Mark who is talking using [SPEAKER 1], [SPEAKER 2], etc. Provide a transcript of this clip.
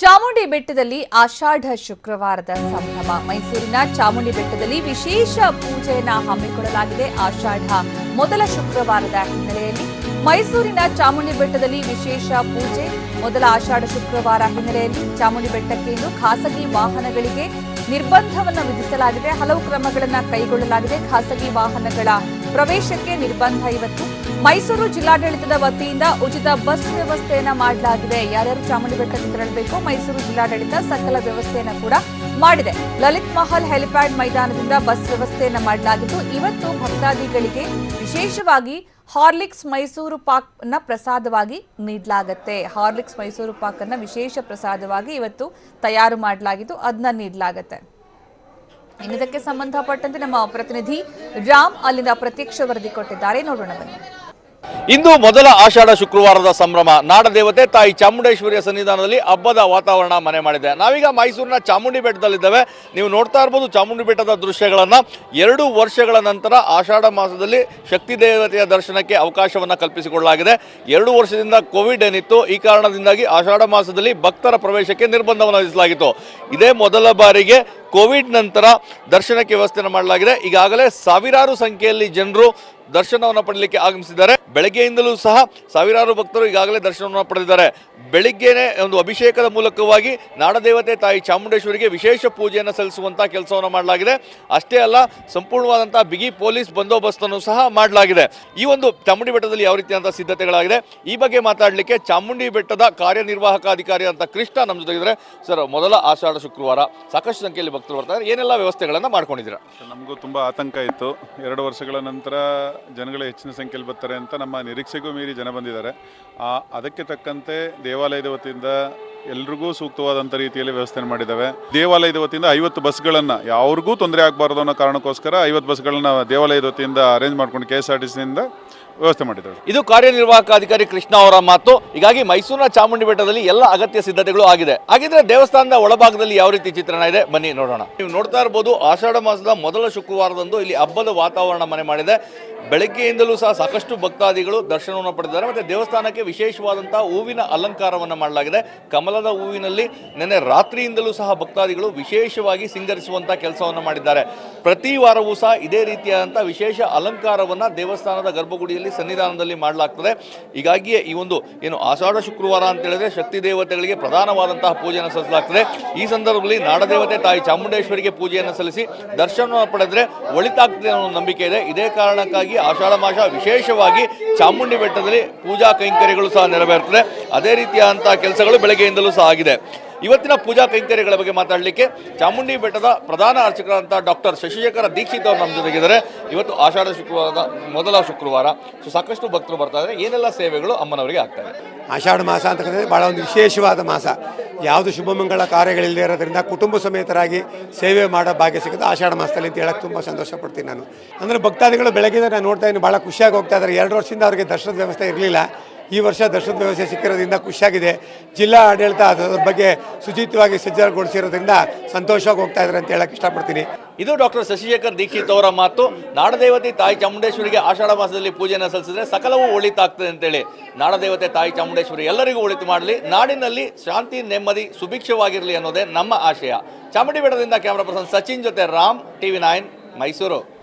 [SPEAKER 1] ಚಾಮುಂಡಿ ಬೆಟ್ಟದಲ್ಲಿ ಆಷಾಢ ಶುಕ್ರವಾರದ ಸಂಭ್ರಮ. ಮೈಸೂರಿನ ಚಾಮುಂಡಿ ಬೆಟ್ಟದಲ್ಲಿ ವಿಶೇಷ ಪೂಜೆಯನ್ನು ಹಮ್ಮಿಕೊಳ್ಳಲಾಗಿದೆ. ಆಷಾಢ ಮೊದಲ ಶುಕ್ರವಾರದ ಹಿನ್ನೆಲೆಯಲ್ಲಿ ಮೈಸೂರಿನ ಚಾಮುಂಡಿ ಬೆಟ್ಟದಲ್ಲಿ ವಿಶೇಷ ಪೂಜೆ. ಮೊದಲ ಆಷಾಢ ಶುಕ್ರವಾರ ಹಿನ್ನೆಲೆಯಲ್ಲಿ ಚಾಮುಂಡಿ ಬೆಟ್ಟಕ್ಕೆ ಇಂದು ಖಾಸಗಿ ವಾಹನಗಳಿಗೆ ನಿರ್ಬಂಧವನ್ನು ವಿಧಿಸಲಾಗಿದೆ. ಹಲವು ಕ್ರಮಗಳನ್ನು ಕೈಗೊಳ್ಳಲಾಗಿದೆ. ಖಾಸಗಿ ವಾಹನಗಳ ಪ್ರವೇಶಕ್ಕೆ ನಿರ್ಬಂಧ ಇವತ್ತು. ಮೈಸೂರು ಜಿಲ್ಲಾಡಳಿತದ ವತಿಯಿಂದ ಉಚಿತ ಬಸ್ ವ್ಯವಸ್ಥೆಯನ್ನ ಮಾಡಲಾಗಿದೆ. ಯಾರ್ಯಾರು ಚಾಮುಂಡಿ ಬೆಟ್ಟಕ್ಕೆ ತೆರಳಬೇಕು, ಮೈಸೂರು ಜಿಲ್ಲಾಡಳಿತ ಸಕಲ ವ್ಯವಸ್ಥೆಯನ್ನ ಕೂಡ ಮಾಡಿದೆ. ಲಲಿತ್ ಮಹಲ್ ಹೆಲಿಪ್ಯಾಡ್ ಮೈದಾನದಿಂದ ಬಸ್ ವ್ಯವಸ್ಥೆಯನ್ನ ಮಾಡಲಾಗಿದ್ದು, ಇವತ್ತು ಭಕ್ತಾದಿಗಳಿಗೆ ವಿಶೇಷವಾಗಿ ಹಾರ್ಲಿಕ್ಸ್ ಮೈಸೂರು ಪಾಕ್ನ ಪ್ರಸಾದವಾಗಿ ನೀಡಲಾಗುತ್ತೆ. ಹಾರ್ಲಿಕ್ಸ್ ಮೈಸೂರು ಪಾಕ್ ಅನ್ನ ವಿಶೇಷ ಪ್ರಸಾದವಾಗಿ ಇವತ್ತು ತಯಾರು ಮಾಡಲಾಗಿದ್ದು ಅದನ್ನ ನೀಡಲಾಗತ್ತೆ. ಇನ್ನಿದಕ್ಕೆ ಸಂಬಂಧಪಟ್ಟಂತೆ ನಮ್ಮ ಪ್ರತಿನಿಧಿ ರಾಮ್ ಅಲ್ಲಿಂದ ಪ್ರತ್ಯಕ್ಷ ವರದಿ ಕೊಟ್ಟಿದ್ದಾರೆ. ನೋಡೋಣ ಬನ್ನಿ.
[SPEAKER 2] ಇಂದು ಮೊದಲ ಆಷಾಢ ಶುಕ್ರವಾರದ ಸಂಭ್ರಮ. ನಾಡದೇವತೆ ತಾಯಿ ಚಾಮುಂಡೇಶ್ವರಿಯ ಸನ್ನಿಧಾನದಲ್ಲಿ ಹಬ್ಬದ ವಾತಾವರಣ ಮನೆ ಮಾಡಿದೆ. ನಾವೀಗ ಮೈಸೂರಿನ ಚಾಮುಂಡಿ ಬೆಟ್ಟದಲ್ಲಿದ್ದೇವೆ. ನೀವು ನೋಡ್ತಾ ಇರ್ಬೋದು ಚಾಮುಂಡಿ ಬೆಟ್ಟದ ದೃಶ್ಯಗಳನ್ನು. ಎರಡು ವರ್ಷಗಳ ನಂತರ ಆಷಾಢ ಮಾಸದಲ್ಲಿ ಶಕ್ತಿ ದೇವತೆಯ ದರ್ಶನಕ್ಕೆ ಅವಕಾಶವನ್ನ ಕಲ್ಪಿಸಿಕೊಳ್ಳಲಾಗಿದೆ. ಎರಡು ವರ್ಷದಿಂದ ಕೋವಿಡ್ ಏನಿತ್ತು, ಈ ಕಾರಣದಿಂದಾಗಿ ಆಷಾಢ ಮಾಸದಲ್ಲಿ ಭಕ್ತರ ಪ್ರವೇಶಕ್ಕೆ ನಿರ್ಬಂಧವನ್ನು ವಿಧಿಸಲಾಗಿತ್ತು. ಇದೇ ಮೊದಲ ಬಾರಿಗೆ ಕೋವಿಡ್ ನಂತರ ದರ್ಶನಕ್ಕೆ ವ್ಯವಸ್ಥೆಯನ್ನು ಮಾಡಲಾಗಿದೆ. ಈಗಾಗಲೇ ಸಾವಿರಾರು ಸಂಖ್ಯೆಯಲ್ಲಿ ಜನರು ದರ್ಶನವನ್ನು ಪಡೆಯಲಿಕ್ಕೆ ಆಗಮಿಸಿದ್ದಾರೆ. ಬೆಳಗ್ಗೆಯಿಂದಲೂ ಸಹ ಸಾವಿರಾರು ಭಕ್ತರು ಈಗಾಗಲೇ ದರ್ಶನವನ್ನು ಪಡೆದಿದ್ದಾರೆ. ಬೆಳಿಗ್ಗೆನೆ ಒಂದು ಅಭಿಷೇಕದ ಮೂಲಕವಾಗಿ ನಾಡದೇವತೆ ತಾಯಿ ಚಾಮುಂಡೇಶ್ವರಿಗೆ ವಿಶೇಷ ಪೂಜೆಯನ್ನು ಸಲ್ಲಿಸುವಂತ ಕೆಲಸವನ್ನು ಮಾಡಲಾಗಿದೆ. ಅಷ್ಟೇ ಅಲ್ಲ, ಸಂಪೂರ್ಣವಾದಂತಹ ಬಿಗಿ ಪೊಲೀಸ್ ಬಂದೋಬಸ್ತನ್ನು ಸಹ ಮಾಡಲಾಗಿದೆ. ಈ ಒಂದು ಚಾಮುಂಡಿ ಬೆಟ್ಟದಲ್ಲಿ ಯಾವ ರೀತಿಯಾದಂತಹ ಸಿದ್ಧತೆಗಳಾಗಿದೆ? ಈ ಬಗ್ಗೆ ಮಾತಾಡಲಿಕ್ಕೆ ಚಾಮುಂಡಿ ಬೆಟ್ಟದ ಕಾರ್ಯನಿರ್ವಾಹಕ ಅಧಿಕಾರಿ ಅಂತ ಕೃಷ್ಣ ನಮ್ಮ ಜೊತೆಗಿದ್ದಾರೆ. ಸರ್, ಮೊದಲ ಆಷಾಢ ಶುಕ್ರವಾರ ಸಾಕಷ್ಟು ಸಂಖ್ಯೆಯಲ್ಲಿ ಬರ್ತಾರೆ ಏನೆಲ್ಲ ವ್ಯವಸ್ಥೆಗಳನ್ನು ಮಾಡ್ಕೊಂಡಿದ್ದೀರಾ?
[SPEAKER 3] ನಮಗೂ ತುಂಬ ಆತಂಕ ಇತ್ತು. ಎರಡು ವರ್ಷಗಳ ನಂತರ ಜನಗಳು ಹೆಚ್ಚಿನ ಸಂಖ್ಯೆಯಲ್ಲಿ ಬರ್ತಾರೆ ಅಂತ ನಮ್ಮ ನಿರೀಕ್ಷೆಗೂ ಮೀರಿ ಜನ ಬಂದಿದ್ದಾರೆ. ಆ, ಅದಕ್ಕೆ ತಕ್ಕಂತೆ ದೇವಾಲಯದ ವತಿಯಿಂದ ಎಲ್ರಿಗೂ ಸೂಕ್ತವಾದಂಥ ರೀತಿಯಲ್ಲಿ ವ್ಯವಸ್ಥೆ ಮಾಡಿದ್ದಾವೆ. ದೇವಾಲಯದ ವತಿಯಿಂದ ಐವತ್ತು ಬಸ್ಗಳನ್ನು, ಯಾವ್ರಿಗೂ ತೊಂದರೆ ಆಗಬಾರ್ದು ಅನ್ನೋ ಕಾರಣಕ್ಕೋಸ್ಕರ ಐವತ್ತು ಬಸ್ಗಳನ್ನ ದೇವಾಲಯದ ವತಿಯಿಂದ ಅರೇಂಜ್ ಮಾಡ್ಕೊಂಡು ಕೆ ಎಸ್ ಆರ್ ಟಿ ಸಿಯಿಂದ ವ್ಯವಸ್ಥೆ ಮಾಡಿದ್ದಾರೆ.
[SPEAKER 2] ಇದು ಕಾರ್ಯನಿರ್ವಾಹಕ ಅಧಿಕಾರಿ ಕೃಷ್ಣ ಅವರ ಮಾತು. ಹೀಗಾಗಿ ಮೈಸೂರಿನ ಚಾಮುಂಡಿ ಬೆಟ್ಟದಲ್ಲಿ ಎಲ್ಲ ಅಗತ್ಯ ಸಿದ್ಧತೆಗಳು ಆಗಿದೆ. ಹಾಗಿದ್ರೆ ದೇವಸ್ಥಾನದ ಒಳಭಾಗದಲ್ಲಿ ಯಾವ ರೀತಿ ಚಿತ್ರಣ ಇದೆ? ಬನ್ನಿ, ನೋಡೋಣ. ನೀವು ನೋಡ್ತಾ ಇರಬಹುದು ಆಷಾಢ ಮಾಸದ ಮೊದಲ ಶುಕ್ರವಾರದಂದು ಇಲ್ಲಿ ಹಬ್ಬದ ವಾತಾವರಣ ಮನೆ ಮಾಡಿದೆ. ಬೆಳಗ್ಗೆಯಿಂದಲೂ ಸಹ ಸಾಕಷ್ಟು ಭಕ್ತಾದಿಗಳು ದರ್ಶನವನ್ನು ಪಡೆದಿದ್ದಾರೆ. ಮತ್ತೆ ದೇವಸ್ಥಾನಕ್ಕೆ ವಿಶೇಷವಾದಂತಹ ಹೂವಿನ ಅಲಂಕಾರವನ್ನು ಮಾಡಲಾಗಿದೆ. ಕಮಲದ ಹೂವಿನಲ್ಲಿ ನಿನ್ನೆ ರಾತ್ರಿಯಿಂದಲೂ ಸಹ ಭಕ್ತಾದಿಗಳು ವಿಶೇಷವಾಗಿ ಸಿಂಗರಿಸುವಂತಹ ಕೆಲಸವನ್ನು ಮಾಡಿದ್ದಾರೆ. ಪ್ರತಿ ವಾರವೂ ಸಹ ಇದೇ ರೀತಿಯಾದಂತಹ ವಿಶೇಷ ಅಲಂಕಾರವನ್ನ ದೇವಸ್ಥಾನದ ಗರ್ಭಗುಡಿಯಲ್ಲಿ ಸನ್ನಿಧಾನದಲ್ಲಿ ಮಾಡಲಾಗ್ತದೆ. ಹೀಗಾಗಿಯೇ ಈ ಒಂದು ಏನು ಆಷಾಢ ಶುಕ್ರವಾರ ಅಂತ ಹೇಳಿದ್ರೆ ಶಕ್ತಿ ದೇವತೆಗಳಿಗೆ ಪ್ರಧಾನವಾದಂತಹ ಪೂಜೆಯನ್ನು ಸಲ್ಲಿಸಲಾಗ್ತದೆ. ಈ ಸಂದರ್ಭದಲ್ಲಿ ನಾಡದೇವತೆ ತಾಯಿ ಚಾಮುಂಡೇಶ್ವರಿಗೆ ಪೂಜೆಯನ್ನು ಸಲ್ಲಿಸಿ ದರ್ಶನ ಪಡೆದ್ರೆ ಒಳಿತಾಗ್ತದೆ ಅನ್ನೋ ನಂಬಿಕೆ ಇದೆ. ಇದೇ ಕಾರಣಕ್ಕಾಗಿ ಆಷಾಢ ಮಾಸ ವಿಶೇಷವಾಗಿ ಚಾಮುಂಡಿ ಬೆಟ್ಟದಲ್ಲಿ ಪೂಜಾ ಕೈಂಕರ್ಯಗಳು ಸಹ ನೆರವೇರ್ತದೆ. ಅದೇ ರೀತಿಯಾದಂತಹ ಕೆಲಸಗಳು ಬೆಳಗ್ಗೆಯಿಂದಲೂ ಸಹ ಆಗಿದೆ. ಇವತ್ತಿನ ಪೂಜಾ ಕೈಂಕರ್ಯಗಳ ಬಗ್ಗೆ ಮಾತಾಡಲಿಕ್ಕೆ ಚಾಮುಂಡಿ ಬೆಟ್ಟದ ಪ್ರಧಾನ ಅರ್ಚಕರಾದಂಥ ಡಾಕ್ಟರ್ ಶಶಿಶೇಖರ ದೀಕ್ಷಿತ್ ಅವರು ನಮ್ಮ ಜೊತೆಗಿದ್ದಾರೆ. ಇವತ್ತು ಆಷಾಢ ಶುಕ್ರವಾರದ ಮೊದಲ ಶುಕ್ರವಾರ. ಸೊ ಸಾಕಷ್ಟು ಭಕ್ತರು ಬರ್ತಾ ಇದ್ದಾರೆ. ಏನೆಲ್ಲ ಸೇವೆಗಳು ಅಮ್ಮನವರಿಗೆ ಆಗ್ತಾ ಇದೆ?
[SPEAKER 4] ಆಷಾಢ ಮಾಸ ಅಂತಕ್ಕಂಥದ್ದು ಭಾಳ ಒಂದು ವಿಶೇಷವಾದ ಮಾಸ. ಯಾವುದು ಶುಭಮಂಗಳ ಕಾರ್ಯಗಳಿಲ್ಲದೆ ಇರೋದ್ರಿಂದ ಕುಟುಂಬ ಸಮೇತರಾಗಿ ಸೇವೆ ಮಾಡೋ ಭಾಗ್ಯ ಸಿಗುತ್ತೆ ಆಷಾಢ ಮಾಸದಲ್ಲಿ ಅಂತ ಹೇಳಕ್ಕೆ ತುಂಬ ಸಂತೋಷ ಪಡ್ತೀನಿ ನಾನು. ಅಂದರೆ ಭಕ್ತಾದಿಗಳು ಬೆಳಗ್ಗೆ ನಾನು ನೋಡ್ತಾ ಇದ್ದೀನಿ ಭಾಳ ಖುಷಿಯಾಗಿ ಹೋಗ್ತಾ ಇದ್ದಾರೆ. ಎರಡು ವರ್ಷದಿಂದ ಅವರಿಗೆ ದರ್ಶನದ ವ್ಯವಸ್ಥೆ ಇರಲಿಲ್ಲ. ಈ ವರ್ಷ ದರ್ಶನದ ವ್ಯವಸ್ಥೆ ಸಿಕ್ಕಿರೋದ್ರಿಂದ ಖುಷಿಯಾಗಿದೆ. ಜಿಲ್ಲಾ ಆಡಳಿತ ಅದರ ಬಗ್ಗೆ ಶುಚಿತ್ವವಾಗಿ ಸಜ್ಜಗೊಳಿಸಿರೋದ್ರಿಂದ ಸಂತೋಷವಾಗಿ ಹೋಗ್ತಾ ಇದ್ದಾರೆ ಅಂತ ಹೇಳಕ್ಕೆ ಇಷ್ಟಪಡ್ತೀನಿ.
[SPEAKER 2] ಇದು ಡಾಕ್ಟರ್ ಶಶಿಶೇಖರ್ ದೀಕ್ಷಿತ್ ಅವರ ಮಾತು. ನಾಡದೇವತೆ ತಾಯಿ ಚಾಮುಂಡೇಶ್ವರಿಗೆ ಆಷಾಢ ಮಾಸದಲ್ಲಿ ಪೂಜೆಯನ್ನು ಸಲ್ಲಿಸಿದ್ರೆ ಸಕಲವೂ ಒಳಿತಾಗ್ತದೆ ಅಂತೇಳಿ. ನಾಡದೇವತೆ ತಾಯಿ ಚಾಮುಂಡೇಶ್ವರಿ ಎಲ್ಲರಿಗೂ ಒಳಿತು ಮಾಡಲಿ. ನಾಡಿನಲ್ಲಿ ಶಾಂತಿ, ನೆಮ್ಮದಿ, ಸುಭಿಕ್ಷವಾಗಿರಲಿ ಅನ್ನೋದೇ ನಮ್ಮ ಆಶಯ. ಚಾಮುಂಡಿ ಬೆಟ್ಟದಿಂದ ಕ್ಯಾಮರಾ ಪರ್ಸನ್ ಸಚಿನ್ ಜೊತೆ ರಾಮ್, ಟಿವಿ ನೈನ್, ಮೈಸೂರು.